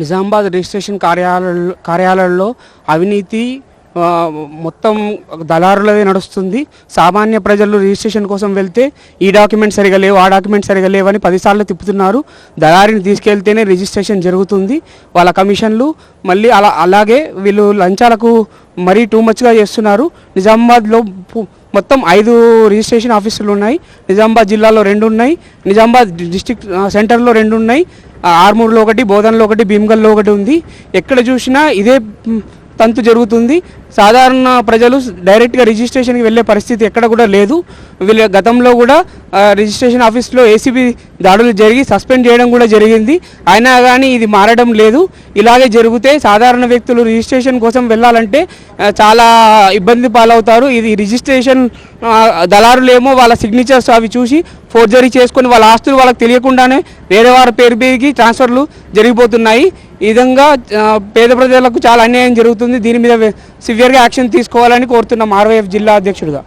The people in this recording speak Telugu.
నిజామాబాద్ రిజిస్ట్రేషన్ కార్యాలయాల్లో కార్యాలయాల్లో అవినీతి మొత్తం దళారులదే నడుస్తుంది. సామాన్య ప్రజలు రిజిస్ట్రేషన్ కోసం వెళ్తే ఈ డాక్యుమెంట్ సరిగా లేవు ఆ డాక్యుమెంట్ సరిగా లేవని పదిసార్లు తిప్పుతున్నారు. దళారిని తీసుకెళ్తేనే రిజిస్ట్రేషన్ జరుగుతుంది. వాళ్ళ కమిషన్లు మళ్ళీ అలా అలాగే వీళ్ళు లంచాలకు మరీ టూ మచ్గా చేస్తున్నారు. నిజామాబాద్లో మొత్తం ఐదు రిజిస్ట్రేషన్ ఆఫీసులు ఉన్నాయి. నిజామాబాద్ జిల్లాలో రెండు ఉన్నాయి. నిజామాబాద్ డిస్టిక్ సెంటర్లో రెండు ఉన్నాయి. ఆర్మూర్లో ఒకటి బోధన్లో ఒకటి భీమ్గల్లో ఒకటి ఉంది. ఎక్కడ చూసినా ఇదే తంతు జరుగుతుంది. సాధారణ ప్రజలు డైరెక్ట్గా రిజిస్ట్రేషన్కి వెళ్ళే పరిస్థితి ఎక్కడ కూడా లేదు. వీళ్ళ గతంలో కూడా రిజిస్ట్రేషన్ ఆఫీస్లో ఏసీబీ దాడులు జరిగి సస్పెండ్ చేయడం కూడా జరిగింది. అయినా కానీ ఇది మారడం లేదు. ఇలాగే జరిగితే సాధారణ వ్యక్తులు రిజిస్ట్రేషన్ కోసం వెళ్ళాలంటే చాలా ఇబ్బంది పాలవుతారు. ఇది రిజిస్ట్రేషన్ దళారులేమో వాళ్ళ సిగ్నేచర్స్ అవి చూసి ఫోర్జరీ చేసుకొని వాళ్ళ ఆస్తులు వాళ్ళకి తెలియకుండానే వేరే వారి పేరు పేరుకి ట్రాన్స్ఫర్లు జరిగిపోతున్నాయి. ఈ విధంగా పేద ప్రజలకు చాలా అన్యాయం జరుగుతుంది. దీని మీద సివియర్గా యాక్షన్ తీసుకోవాలని కోరుతున్నాం ఆర్వైఎఫ్ జిల్లా అధ్యక్షుడిగా.